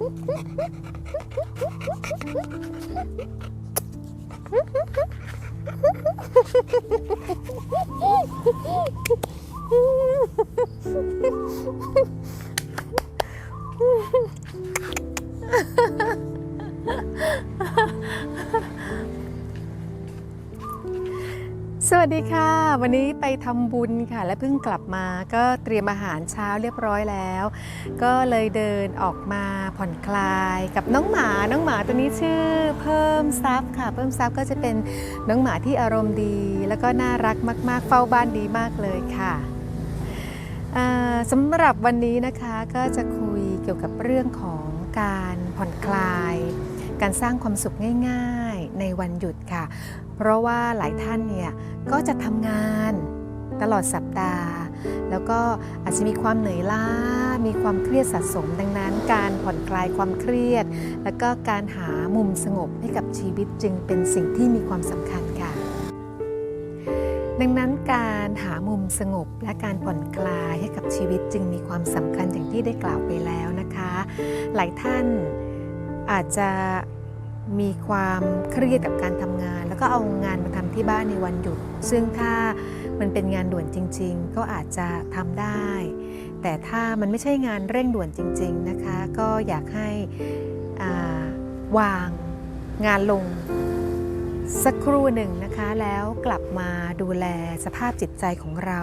Ha ha ha! สวัสดีค่ะ วันนี้ไปทำบุญค่ะ และเพิ่งกลับมาก็เตรียมอาหารเช้าเรียบร้อยแล้ว ก็เลยเดินออกมาผ่อนคลายกับน้องหมาน้องหมาตัวนี้ชื่อเพิ่มซับค่ะ เพิ่มซับก็จะเป็นน้องหมาที่อารมณ์ดี แล้วก็น่ารักมากๆ เฝ้าบ้านดีมากเลยค่ะสำหรับวันนี้นะคะก็จะคุยเกี่ยวกับเรื่องของการผ่อนคลาย การสร้างความสุขง่าย ในวันหยุดค่ะ เพราะว่าหลายท่านเนี่ยก็จะทำงานตลอดสัปดาห์ แล้วก็อาจจะมีความเหนื่อยล้า มีความเครียดสะสม ดังนั้น การผ่อนคลายความเครียด แล้วก็การหามุมสงบให้กับชีวิตจึงเป็นสิ่งที่มีความสำคัญค่ะ ดังนั้นการหามุมสงบและการผ่อนคลายให้กับชีวิตจึงมีความสำคัญอย่างที่ได้กล่าวไปแล้วนะคะ หลายท่านอาจจะ มีความเครียดกับการทำงาน แล้วก็เอางานมาทำที่บ้านในวันหยุด ซึ่งถ้ามันเป็นงานด่วนจริง ๆ ก็อาจจะทำได้ แต่ถ้ามันไม่ใช่งานเร่งด่วนจริง ๆนะคะ ก็อยากให้าวางงานลงสักครู่หนึ่งนะคะแล้วกลับมาดูแลสภาพจิตใจของเรา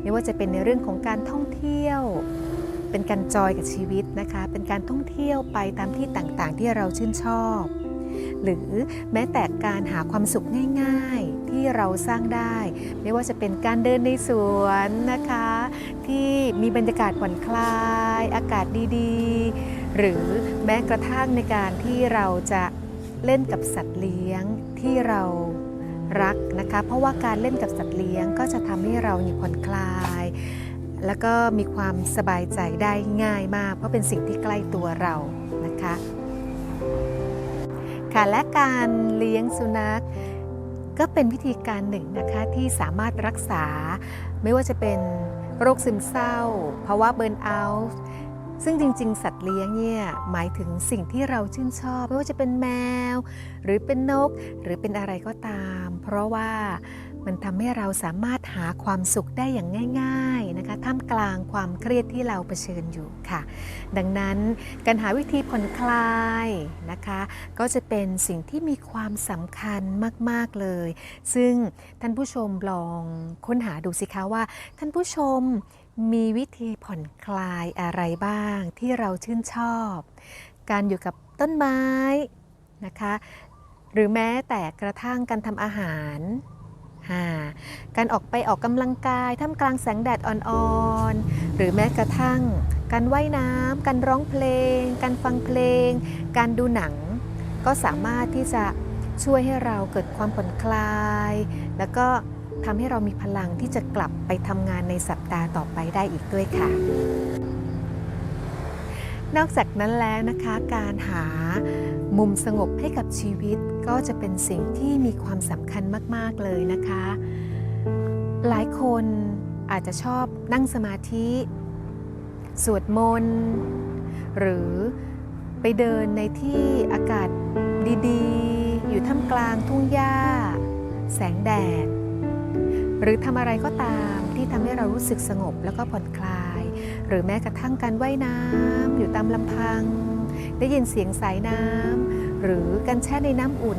ไม่ว่าจะเป็นในเรื่องของการท่องเที่ยว เป็นการจอยกับชีวิตนะคะ เป็นการท่องเที่ยวไปตามที่ต่างๆ ที่เราชื่นชอบ หรือแม้แต่การหาความสุขง่าย ๆที่เราสร้างได้ ไม่ว่าจะเป็นการเดินในสวนนะคะ ที่มีบรรยากาศผ่อนคลาย อากาศดีๆ หรือแม้กระทั่งในการที่เราจะเล่นกับสัตว์เลี้ยงที่เรารักนะคะ เพราะว่าการเล่นกับสัตว์เลี้ยงก็จะทำให้เราเนี่ยผ่อนคลาย แล้วก็มีความสบายใจได้ง่ายมาก เพราะเป็นสิ่งที่ใกล้ตัวเรา ค่ะและการเลี้ยงสุนัข ก็เป็นวิธีการหนึ่งนะคะที่สามารถรักษา ไม่ว่าจะเป็นโรคซึมเศร้าภาวะเบิร์นเอาท์ซึ่งจริง ๆ สัตว์เลี้ยงเนี่ยหมายถึงสิ่งที่เราชื่นชอบ ไม่ว่าจะเป็นแมว หรือเป็นนก หรือเป็นอะไรก็ตาม เพราะว่า มันทำให้เราสามารถหาความสุขได้อย่างง่าย ๆนะคะท่ามกลางความเครียดที่เราเผชิญอยู่ค่ะ ดังนั้นการหาวิธีผ่อนคลายนะคะ ก็จะเป็นสิ่งที่มีความสำคัญมากๆเลย ซึ่งท่านผู้ชมลองค้นหาดูสิคะว่า ท่านผู้ชมมีวิธีผ่อนคลายอะไรบ้างที่เราชื่นชอบ การอยู่กับต้นไม้นะคะ หรือแม้แต่กระทั่งการทำอาหาร การออกไปออกกำลังกายท่ามกลางแสงแดดอ่อนๆ หรือแม้กระทั่ง การว่ายน้ำการร้องเพลง การฟังเพลง การดูหนัง ก็สามารถที่จะช่วยให้เราเกิดความผ่อนคลาย แล้วก็ทำให้เรามีพลังที่จะกลับไปทำงานในสัปดาห์ต่อไปได้อีกด้วยค่ะ นอกจากนั้นแล้วนะคะการหามุมสงบให้กับชีวิตก็จะเป็นสิ่งที่มีความสำคัญมาก ๆ เลยนะคะ หลายคนอาจจะชอบนั่งสมาธิ สวดมนต์หรือไปเดินในที่อากาศดีๆ อยู่ท่ามกลางทุ่งหญ้า แสงแดด หรือทำอะไรก็ตามที่ทำให้เรารู้สึกสงบแล้วก็ผ่อนคลาย หรือแม้กระทั่งการว่ายน้ำอยู่ตามลำพัง ได้ยินเสียงสายน้ำหรือการแช่ในน้ำอุ่น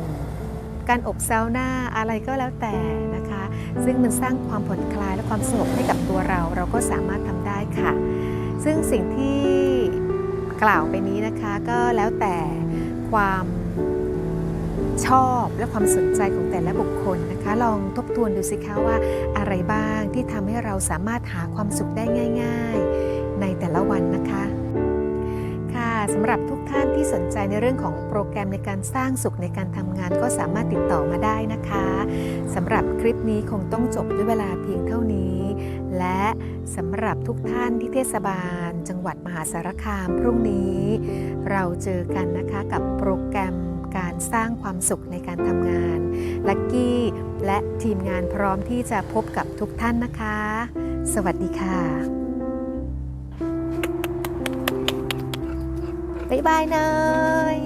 การอบซาวน่าอะไรก็แล้วแต่นะคะ ซึ่งมันสร้างความผ่อนคลายและความสงบให้กับตัวเรา เราก็สามารถทำได้ค่ะ ซึ่งสิ่งที่กล่าวไปนี้นะคะก็แล้วแต่ความชอบและความสนใจของแต่ละบุคคลนะคะ ลองทบทวนดูสิคะว่าอะไรบ้างที่ทำให้เราสามารถหาความสุขได้ง่าย สำหรับทุกท่านที่สนใจในเรื่องของโปรแกรมในการสร้างสุขในการทำงานก็สามารถติดต่อมาได้นะคะสำหรับคลิปนี้คงต้องจบด้วยเวลาเพียงเท่านี้ และสำหรับทุกท่านที่เทศบาล จังหวัดมหาสารคามพรุ่งนี้ เราเจอกันนะคะกับโปรแกรมการสร้างความสุขในการทำงานลักกี้และทีมงานพร้อมที่จะพบกับทุกท่านนะคะ สวัสดีค่ะ บายบายหน่อย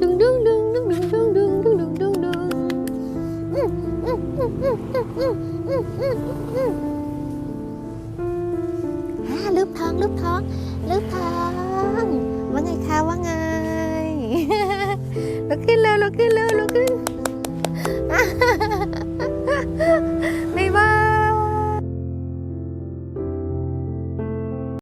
ดุงดุงดุงดุงดุงดุงดุงดุงดุงดุงดุงอ่าลูบท้องลูบท้องลูบท้องว่าไงคะว่าไงลุกขึ้นเร็วลุกขึ้นเร็วลุกขึ้น